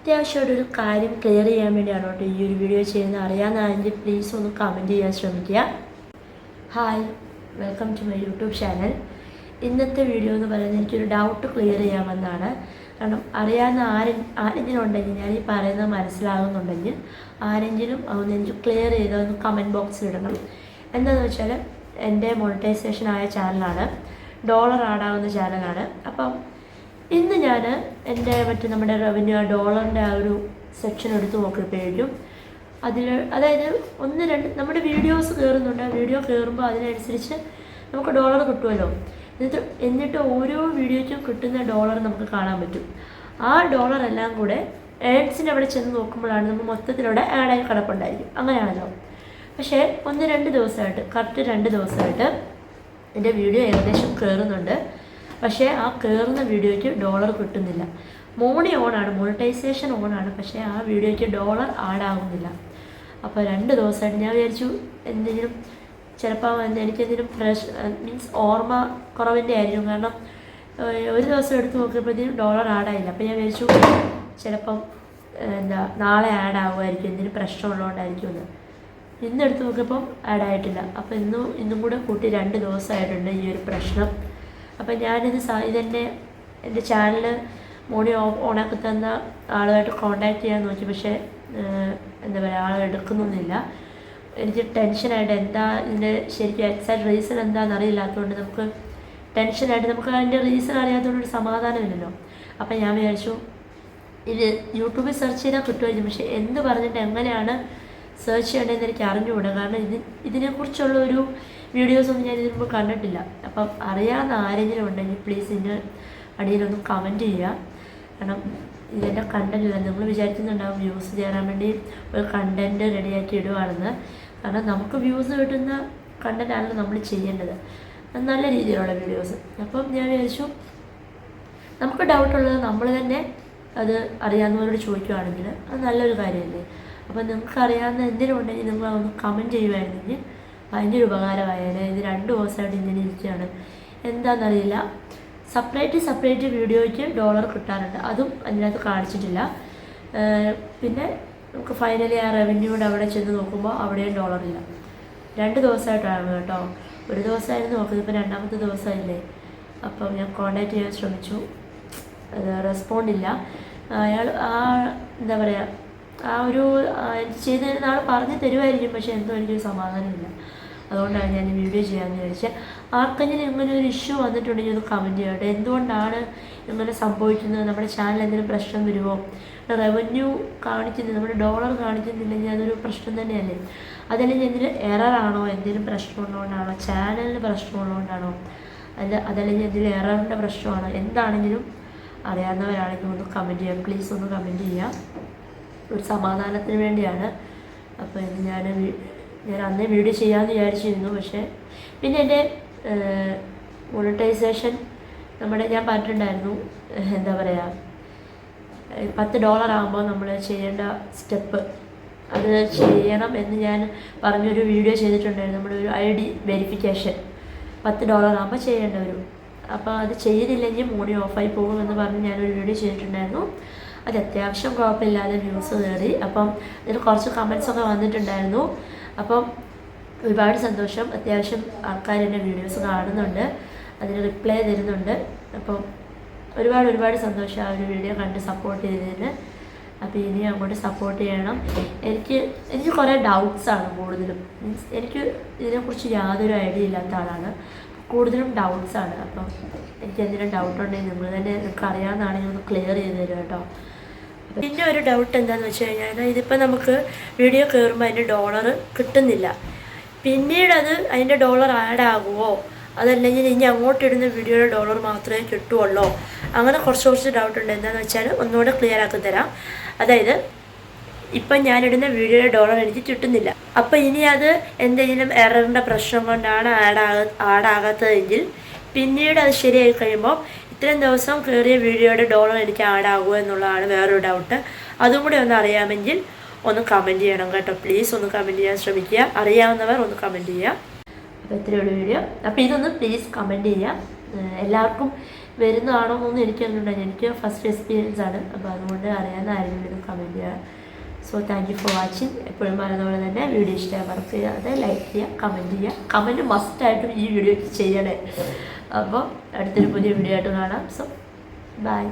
അത്യാവശ്യമായിട്ടൊരു കാര്യം ക്ലിയർ ചെയ്യാൻ വേണ്ടിയാണ് കേട്ടോ ഈ ഒരു വീഡിയോ ചെയ്യുന്നത്. അറിയാമെന്നാണെങ്കിൽ പ്ലീസ് ഒന്ന് കമന്റ് ചെയ്യാൻ ശ്രമിക്കുക. Hi welcome to my YouTube channel ഇന്നത്തെ വീഡിയോ എന്ന് പറയുന്നത് എനിക്കൊരു ഡൗട്ട് ക്ലിയർ ചെയ്യാമെന്നാണ് കാരണം അറിയാവുന്ന ആരെ ആരെങ്കിലും ഉണ്ടെങ്കിൽ ഞാൻ ഈ പറയുന്നത് മനസ്സിലാകുന്നുണ്ടെങ്കിൽ ആരെങ്കിലും അതൊന്ന് എനിക്ക് ക്ലിയർ ചെയ്ത് ഒന്ന് കമന്റ് ബോക്സിൽ ഇടണം. എന്താണെന്ന് വെച്ചാൽ എന്റെ മോണിറ്റൈസേഷൻ ആയ ചാനലാണ് ഡോളർ ആടാവുന്ന ചാനലാണ് അപ്പം ഇന്ന് ഞാൻ എന്റെ മറ്റേ നമ്മുടെ റവന്യൂ ഡോളറിന്റെ ആ ഒരു സെക്ഷൻ എടുത്ത് നോക്കിയപ്പോഴേക്കും അതിൽ അതായത് ഒന്ന് രണ്ട് നമ്മുടെ വീഡിയോസ് കയറുന്നുണ്ട് വീഡിയോ കയറുമ്പോൾ അതിനനുസരിച്ച് നമുക്ക് ഡോളർ കിട്ടുമല്ലോ എന്നിട്ട് എന്നിട്ട് ഓരോ വീഡിയോയ്ക്കും കിട്ടുന്ന ഡോളർ നമുക്ക് കാണാൻ പറ്റും. ആ ഡോളർ എല്ലാം കൂടെ ഏഡ്സിന്റെ അവിടെ ചെന്ന് നോക്കുമ്പോഴാണ് നമ്മൾ മൊത്തത്തിലൂടെ ആഡായി കിടപ്പുണ്ടായിരിക്കും അങ്ങനെയാണല്ലോ. പക്ഷേ ഒന്ന് രണ്ട് ദിവസമായിട്ട് കറക്റ്റ് രണ്ട് ദിവസമായിട്ട് എന്റെ വീഡിയോ ഏകദേശം കയറുന്നുണ്ട് പക്ഷേ ആ കയറുന്ന വീഡിയോയ്ക്ക് ഡോളർ കിട്ടുന്നില്ല. മോണി ഓണാണ് മോണിറ്റൈസേഷൻ ഓണാണ് പക്ഷേ ആ വീഡിയോയ്ക്ക് ഡോളർ ആഡാകുന്നില്ല അപ്പോൾ രണ്ട് ദിവസമായിട്ട് ഞാൻ വിചാരിച്ചു എന്തെങ്കിലും ചിലപ്പോൾ എനിക്കെന്തെങ്കിലും ഫ്രഷ് മീൻസ് ഓർമ്മ കുറവിന്റെ ആയിരിക്കും. കാരണം ഒരു ദിവസം എടുത്ത് നോക്കിയപ്പോഴത്തേക്കും ഡോളർ ആഡായില്ല അപ്പോൾ ഞാൻ വിചാരിച്ചു ചിലപ്പം എന്താ നാളെ ആഡ് ആകുമായിരിക്കും എന്തെങ്കിലും പ്രശ്നമുള്ളതുകൊണ്ടായിരിക്കും എന്ന്. ഇന്ന് എടുത്ത് നോക്കിയപ്പം ആഡായിട്ടില്ല അപ്പോൾ ഇന്നും ഇന്നും കൂടെ കൂട്ടി രണ്ട് ദിവസമായിട്ടുണ്ട് ഈ ഒരു പ്രശ്നം. അപ്പം ഞാനിത് ഇതെന്റെ എന്റെ ചാനൽ മോണി ഓണാക്കി തന്ന ആളുമായിട്ട് കോണ്ടാക്ട് ചെയ്യാൻ നോക്കി പക്ഷേ എന്താ പറയുക ആൾ എടുക്കുന്നൊന്നുമില്ല. എനിക്ക് ടെൻഷനായിട്ട് എന്താ ഇതിന്റെ ശരിക്കും എക്സാക്ട് റീസൺ എന്താണെന്ന് അറിയില്ലാത്തതുകൊണ്ട് നമുക്ക് ടെൻഷനായിട്ട് നമുക്ക് അതിന്റെ റീസൺ അറിയാത്തതുകൊണ്ട് ഒരു സമാധാനമില്ലല്ലോ അപ്പം ഞാൻ വിചാരിച്ചു ഇത് യൂട്യൂബിൽ സെർച്ച് ചെയ്താൽ കിട്ടുമായിരിക്കും. പക്ഷേ എന്ത് പറഞ്ഞിട്ട് എങ്ങനെയാണ് സെർച്ച് ചെയ്യേണ്ടതെന്ന് എനിക്ക് അറിഞ്ഞുകൂടാ. കാരണം ഇത് ഇതിനെക്കുറിച്ചുള്ള ഒരു വീഡിയോസൊന്നും ഞാൻ ഇതിന് മുമ്പ് കണ്ടിട്ടില്ല. അപ്പം അറിയാവുന്ന ആരെങ്കിലും ഉണ്ടെങ്കിൽ പ്ലീസ് ഇതിന്റെ അടിയിലൊന്ന് കമന്റ് ചെയ്യുക. കാരണം ഇതിന്റെ കണ്ടന്റ് ഇല്ല നിങ്ങൾ വിചാരിക്കുന്നുണ്ടാവും വ്യൂസ് ചേരാൻ വേണ്ടി ഒരു കണ്ടന്റ് റെഡിയാക്കി ഇടുവാണെന്ന്. കാരണം നമുക്ക് വ്യൂസ് കിട്ടുന്ന കണ്ടന്റ് ആണല്ലോ നമ്മൾ ചെയ്യേണ്ടത്. നല്ല രീതിയിലുള്ള വീഡിയോസ് അപ്പം ഞാൻ വിചാരിച്ചു നമുക്ക് ഡൗട്ടുള്ളത് നമ്മൾ തന്നെ അത് അറിയാവുന്നവരോട് ചോദിക്കുകയാണെങ്കിൽ അത് നല്ലൊരു കാര്യമല്ലേ? അപ്പം നിങ്ങൾക്ക് അറിയാവുന്ന എന്തെങ്കിലും ഉണ്ടെങ്കിൽ നിങ്ങൾ ഒന്ന് കമന്റ് ചെയ്യുമായിരുന്നെങ്കിൽ ഭയങ്കര ഉപകാരമായേനെ. ഇത് രണ്ട് ദിവസമായിട്ട് ഇങ്ങനെ ഇരിക്കുകയാണ്. എന്താണെന്നറിയില്ല. സെപ്പറേറ്റ് സെപ്പറേറ്റ് വീഡിയോയ്ക്ക് ഡോളർ കിട്ടാറുണ്ട്. അതും അതിനകത്ത് കാണിച്ചിട്ടില്ല. പിന്നെ നമുക്ക് ഫൈനലി ആ റവന്യൂടെ അവിടെ ചെന്ന് നോക്കുമ്പോൾ അവിടെയും ഡോളറില്ല രണ്ട് ദിവസമായിട്ടാണ് കേട്ടോ. ഒരു ദിവസമായിരുന്നു നോക്കുന്നത്. ഇപ്പോൾ രണ്ടാമത്തെ ദിവസമായില്ലേ. അപ്പം ഞാൻ കോണ്ടാക്ട് ചെയ്യാൻ ശ്രമിച്ചു. റെസ്പോണ്ട് ഇല്ല. അയാൾ ആ എന്താ പറയുക ആ ഒരു ചെയ്തു തരുന്ന ആൾ പറഞ്ഞു തരുമായിരിക്കും. പക്ഷേ എന്തോ എനിക്കൊരു സമാധാനമില്ല. അതുകൊണ്ടാണ് ഞാൻ വീഡിയോ ചെയ്യാമെന്ന് വിചാരിച്ചത് ആർക്കെങ്കിലും ഇങ്ങനെ ഒരു ഇഷ്യൂ വന്നിട്ടുണ്ടെങ്കിൽ ഒന്ന് കമന്റ് ചെയ്യട്ടെ. എന്തുകൊണ്ടാണ് ഇങ്ങനെ സംഭവിക്കുന്നത്? നമ്മുടെ ചാനൽ എന്തെങ്കിലും പ്രശ്നം വരുമോ? റവന്യൂ കാണിക്കുന്നില്ല നമ്മുടെ ഡോളർ കാണിക്കുന്നില്ലെങ്കിൽ അതൊരു പ്രശ്നം തന്നെയല്ലേ? അതല്ലെങ്കിൽ എന്തെങ്കിലും എററാണോ എന്തെങ്കിലും പ്രശ്നമുള്ളതുകൊണ്ടാണോ ചാനലിന് പ്രശ്നമുള്ളതുകൊണ്ടാണോ അല്ല അതല്ലെങ്കിൽ എന്തെങ്കിലും എററിന്റെ പ്രശ്നമാണോ? എന്താണെങ്കിലും അറിയാവുന്നവരാണെങ്കിൽ ഒന്ന് കമന്റ് ചെയ്യാം. പ്ലീസ് ഒന്ന് കമന്റ് ചെയ്യാം. ഒരു സമാധാനത്തിന് വേണ്ടിയാണ്. അപ്പോൾ ഇത് ഞാൻ ഞാൻ അന്നേ വീഡിയോ ചെയ്യാമെന്ന് വിചാരിച്ചിരുന്നു പക്ഷേ പിന്നെ എന്റെ മോണിറ്റൈസേഷൻ നമ്മുടെ ഞാൻ പറഞ്ഞിട്ടുണ്ടായിരുന്നു എന്താ പറയുക പത്ത് ഡോളർ ആകുമ്പോൾ നമ്മൾ ചെയ്യേണ്ട സ്റ്റെപ്പ് അത് ചെയ്യണം എന്ന് ഞാൻ പറഞ്ഞൊരു വീഡിയോ ചെയ്തിട്ടുണ്ടായിരുന്നു നമ്മുടെ ഒരു ഐ ഡി വെരിഫിക്കേഷൻ. പത്ത് ഡോളർ ആകുമ്പോൾ ചെയ്യേണ്ട വരും. അപ്പോൾ അത് ചെയ്തില്ലെങ്കിൽ മോണി ഓഫായി പോകുമെന്ന് പറഞ്ഞ് ഞാനൊരു വീഡിയോ ചെയ്തിട്ടുണ്ടായിരുന്നു. അത് അത്യാവശ്യം കുഴപ്പമില്ലാതെ വ്യൂസ് കയറി. അപ്പം അതിൽ കുറച്ച് കമൻസ് ഒക്കെ വന്നിട്ടുണ്ടായിരുന്നു. അപ്പം ഒരുപാട് സന്തോഷം. അത്യാവശ്യം ആൾക്കാർ എന്റെ വീഡിയോസ് കാണുന്നുണ്ട്. അതിന് റിപ്ലൈ തരുന്നുണ്ട്. അപ്പം ഒരുപാട് ഒരുപാട് സന്തോഷം ആ ഒരു വീഡിയോ കണ്ട് സപ്പോർട്ട് ചെയ്തതിന്. അപ്പോൾ ഇനി അങ്ങോട്ട് സപ്പോർട്ട് ചെയ്യണം. എനിക്ക് എനിക്ക് കുറേ ഡൗട്ട്സാണ് കൂടുതലും. മീൻസ് എനിക്ക് ഇതിനെക്കുറിച്ച് യാതൊരു ഐഡിയ ഇല്ലാത്ത ആളാണ്. കൂടുതലും ഡൗട്ട്സാണ് അപ്പം എനിക്ക് എന്തെങ്കിലും ഡൗട്ട് ഉണ്ടെങ്കിൽ നിങ്ങൾ തന്നെ നിങ്ങൾക്ക് അറിയാവുന്നതാണെങ്കിൽ ഒന്ന് ക്ലിയർ ചെയ്ത് തരും കേട്ടോ പിന്നെ ഒരു ഡൗട്ട് എന്താണെന്ന് വെച്ച് കഴിഞ്ഞാൽ ഇതിപ്പോൾ നമുക്ക് വീഡിയോ കയറുമ്പോൾ അതിന്റെ ഡോളർ കിട്ടുന്നില്ല. പിന്നീട് അത് അതിന്റെ ഡോളർ ആഡ് ആകുമോ അതല്ലെങ്കിൽ ഇനി അങ്ങോട്ട് ഇടുന്ന വീഡിയോയുടെ ഡോളർ മാത്രമേ കിട്ടുള്ളൂ അങ്ങനെ കുറച്ച് കുറച്ച് ഡൗട്ട് ഉണ്ട്. എന്താണെന്ന് വെച്ചാൽ ഒന്നുകൂടെ ക്ലിയർ ആക്കി തരാം. അതായത് ഇപ്പം ഞാനിടുന്ന വീഡിയോയുടെ ഡോളർ എനിക്ക് കിട്ടുന്നില്ല. അപ്പോൾ ഇനി അത് എന്തെങ്കിലും എററിന്റെ പ്രശ്നം കൊണ്ടാണ് ആഡ് ആഡ് ആകാത്തതെങ്കിൽ പിന്നീട് അത് ശരിയായി കഴിയുമ്പോൾ ഇത്രയും ദിവസം കയറിയ വീഡിയോയുടെ ഡോളർ എനിക്ക് ആഡ് ആകുമോ എന്നുള്ളതാണ് വേറൊരു ഡൗട്ട് അതും കൂടി ഒന്ന് അറിയാമെങ്കിൽ ഒന്ന് കമന്റ് ചെയ്യണം കേട്ടോ. പ്ലീസ് ഒന്ന് കമന്റ് ചെയ്യാൻ ശ്രമിക്കുക. അറിയാവുന്നവർ ഒന്ന് കമന്റ് ചെയ്യുക. അപ്പോൾ ഇത്രയുള്ള വീഡിയോ അപ്പോൾ ഇതൊന്ന് പ്ലീസ് കമന്റ് ചെയ്യുക. എല്ലാവർക്കും വരുന്നതാണോ എന്നൊന്നും എനിക്കറിഞ്ഞില്ല എനിക്ക് ഫസ്റ്റ് എക്സ്പീരിയൻസ് ആണ്. അപ്പോൾ അതുകൊണ്ട് അറിയാവുന്ന ആരെങ്കിലും കമന്റ് ചെയ്യുക. So thank you for watching എപ്പോഴും പറയുന്ന പോലെ തന്നെ വീഡിയോ ഇഷ്ടമായി വർക്ക് ചെയ്യാതെ ലൈക്ക് ചെയ്യുക കമന്റ് ചെയ്യുക. കമന്റ് മസ്റ്റായിട്ടും ഈ വീഡിയോ ചെയ്യണേ അപ്പോൾ അടുത്തൊരു പുതിയ വീഡിയോ ആയിട്ട് കാണാം. So by